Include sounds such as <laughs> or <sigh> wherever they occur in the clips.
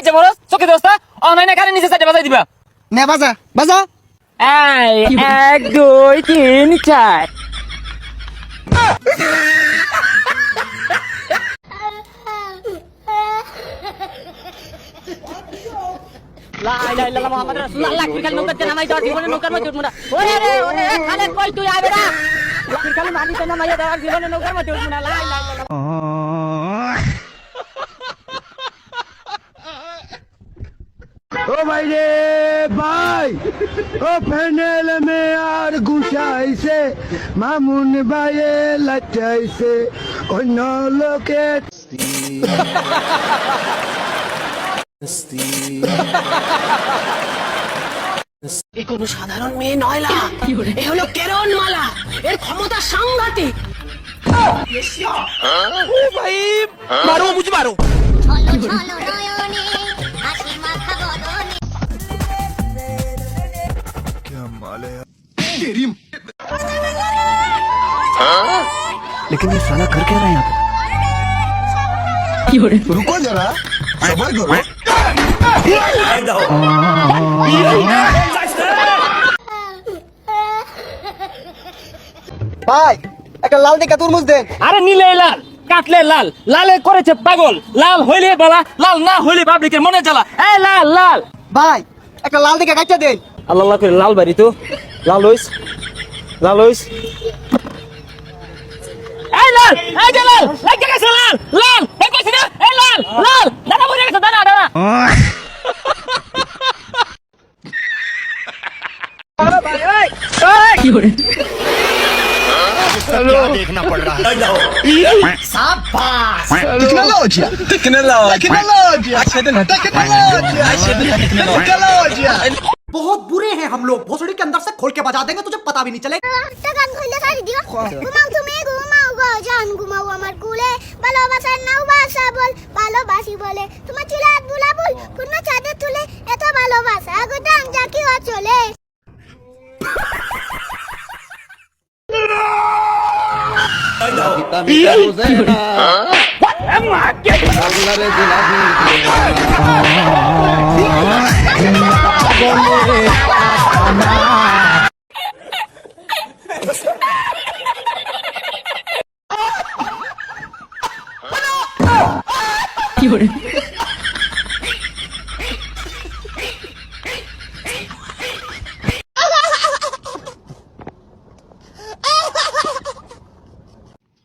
বাইচে বরস চোখে দোস্তা অনলাইনে খালি নিচে সাইডে বাজাই দিবা। নে বাজা বাজা। এই এক দুই তিন চার। জীবনে নৌকার মধ্যে উঠবো না ওরে রে ওরে খালে কই তুই আইবে না ফিরকাল মাটিতে নামাই দাও জীবনে নৌকার মধ্যে উঠবো না লা ইলাহা ইল্লাল্লাহ ও ভাই রে ভাই। ও ফেনেল মে আর গুছাইছে মামুন ভাইয়ে লাচাইছে অন্য লোকে এ কোনো সাধারণ মেয়ে নয় লা এ হলো কেরন মালা এর ক্ষমতা সাংঘাতিক। ছলো ছলো নয়নে। হাসি लेकिन ये साला कर क्या रहा है यहाँ पे रुको जरा सबर करो ভাই একটা লাল দিকা তরমুজ দেন আরে নীলে লাল কাটলে লাল লালে করেছে পাগল লাল হইলে বালা লাল না হইলে পাবলিকের মনে জ্বালা এই লাল লাল ভাই একটা লাল দিকা কাটটা দেন আল্লাহ আল্লাহ করে লাল বাড়ি তো লাল হইস লাল হইস এই লাল এই যে লাল লাগে গেছে লাল লাল এই কইছি না এই লাল লাল দাদা বলে গেছে দাদা দাদা टेक्नोलॉजी टेक्नोलॉजी टेक्नोलॉजी बहुत बुरे हैं हम लोग भोसड़ी के अंदर से खोल के बजा देंगे तुझे पता भी नहीं चलेगा গো জান ঘুমাও আমার কুলে। ভালোবাসার নাও বাসা বল ভালোবাসি বলে। তোমার চুলে হাত বুলা বল পূর্ণ চাঁদে তুলে এত ভালোবাসা। গো ডান যা কি <laughs> <laughs> চলে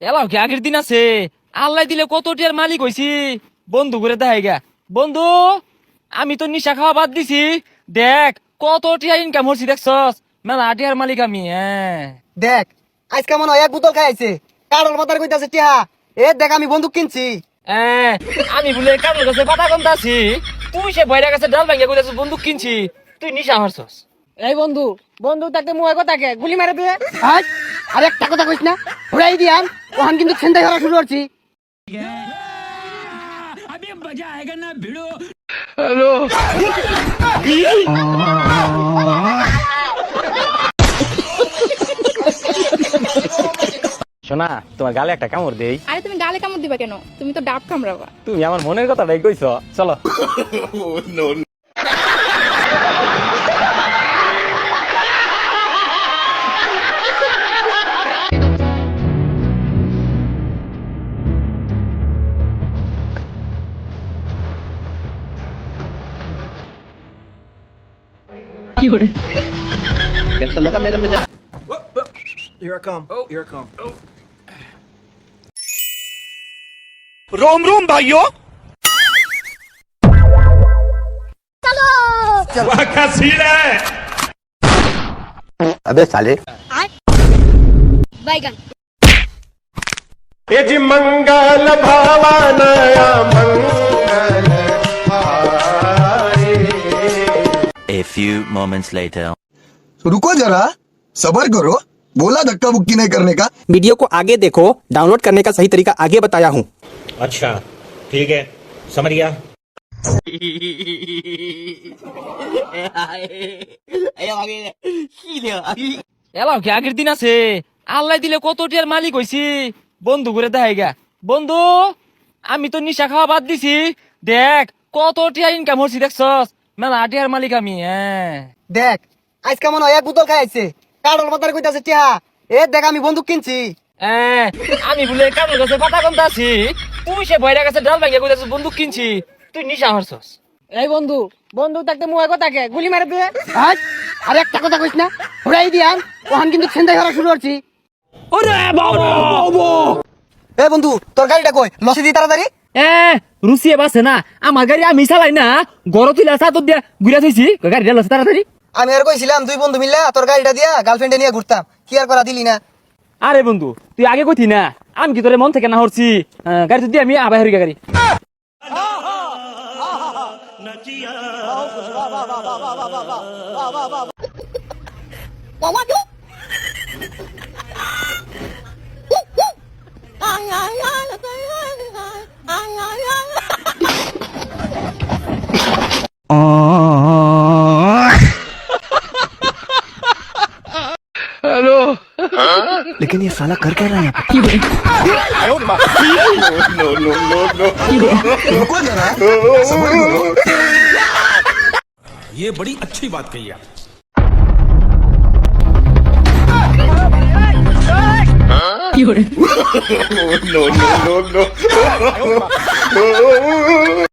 এলাও কি আগের দিন আছে? আল্লাহ দিলে কত টিয়ার মালিক হইছি। বন্ধু করে দেখাই গা বন্ধু আমি তো নিশা খাওয়া বাদ দিছি। দেখ কত টিয়া ইনকাম হচ্ছি দেখছস? মেলা টিয়ার মালিক আমি হ্যাঁ। দেখ আজকে মনে হয় এক বোতল খাইছে। কারোর মাথার কইতাছে টিহা এ দেখ আমি বন্দুক কিনছি। আমি বলে কামড় কাছে কথা কমতা আছি তুই সে বইরা কাছে ডাল ভাঙ্গা কইতাছ বন্দুক কিনছি তুই নিশা হারছস এই বন্ধু বন্ধু তাকে মুয়ে কথাকে গুলি মারে দিয়ে আজ আর একটা কথা কইস না ঘুরাই দিয়াম ওখান কিন্তু ছেন্দাই হওয়া শুরু করছি শোনা তোমার গালে একটা কামড় দেই। আরে তুমি গালে কামড় দিবা কেন? তুমি তো ডাব কামড়াবা। তুমি আমার মনের কথাটাই কইছ। চলো। रोम रोम भाइयों। चलो। क्या सीन है। अबे साले। बैगन मंगल भावानया मंगल A few moments later. रुको जरा सबर करो। बोला धक्का बुक्की नहीं करने का वीडियो को आगे देखो डाउनलोड करने का सही तरीका आगे बताया हूँ अच्छा ठीक है समझ गया এলাও কি আগের দিন আছে আল্লাহ দিলে কত টিয়ার মালিক হইছি বন্ধু করে দেখাই গা বন্ধু আমি তো নিশা খাওয়া বাদ দিছি দেখ কত টিয়া ইনকাম হচ্ছি দেখছস মেলা টিয়ার মালিক আমি হ্যাঁ দেখ আজকে মনে হয় এক বোতল খাইছে কারোর মাথার কইতাছে টিহা এ দেখ আমি বন্দুক কিনছি। আমি বলে কামড় গাছে পাতা কমতে আছি। তুই সে গাছে ডাল ভাঙিয়ে কইতাছিস বন্দুক কিনছি। তুই নিশা হরছস। এই বন্ধু বন্ধু থাকতে মুয়ে কথা কে গুলি মারে দিয়ে আজ আর একটা কথা কইস না ঘুরাই দিয়াম ওখান কিন্তু ছেন্দাই করা শুরু করছি। এ বন্ধু তোর গাড়িটা কই? লসি দি তাড়াতাড়ি। এ রুসিয়ে বাসে না আমার গাড়ি আমি চালাই না গড় তুলে সাত দিয়া ঘুরে থইছি গাড়ি ডাল তাড়াতাড়ি। আমি আর কইছিলাম দুই বন্ধু মিললা তোর গাড়িটা দিয়া গার্লফ্রেন্ডে নিয়ে ঘুরতাম কি আর করা দিলি না আরে বন্ধু তুই আগে কইতি না আমি কি তোরে মন থেকে না হরছি গাড়ি তো দিয়ে আমি আবার হরি গাড়ি लेकिन ये साला कर क्या रहा है ये बड़ी अच्छी बात कही आप no, no, no, no.